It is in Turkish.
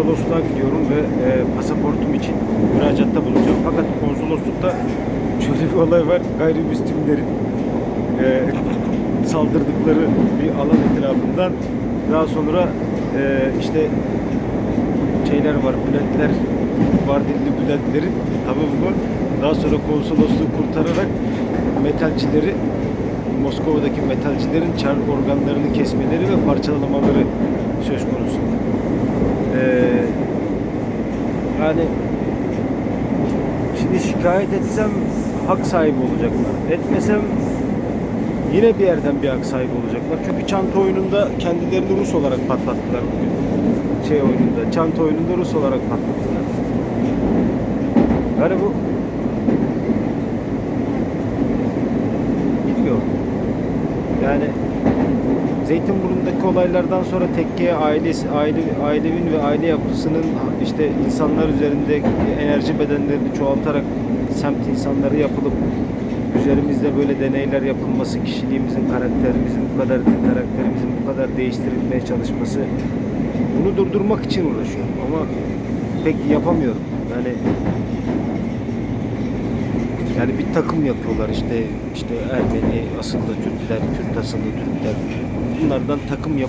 konsolosluğa gidiyorum ve e, pasaportum için müracaatta bulunacağım. Fakat konsoloslukta şöyle bir olay var. Gayrimüslimlerin e, saldırdıkları bir alan etrafından daha sonra e, işte şeyler var, Bülentler, Mardinli Bülentlerin tamam mı? Daha sonra konsolosluğu kurtararak metalcileri Moskova'daki metalcilerin çar organlarını kesmeleri ve parçalamaları söz konusu. Yani şimdi şikayet etsem hak sahibi olacaklar. Etmesem yine bir yerden bir hak sahibi olacaklar. Çünkü çanta oyununda kendilerini Rus olarak patlattılar bugün. Şey oyununda, çanta oyununda Rus olarak patlattılar. Yani bu bilmiyorum. Yani Zeytinburnu'ndaki olaylardan sonra tekkeye ailesi, aile, ailevin ve aile yapısının işte insanlar üzerinde enerji bedenlerini çoğaltarak semt insanları yapılıp üzerimizde böyle deneyler yapılması, kişiliğimizin, karakterimizin bu kadar karakterimizin bu kadar değiştirilmeye çalışması bunu durdurmak için uğraşıyorum ama pek yapamıyorum. Yani yani bir takım yapıyorlar işte işte Ermeni asıllı Türkler, Kürt asıllı Türkler. Bunlardan takım yap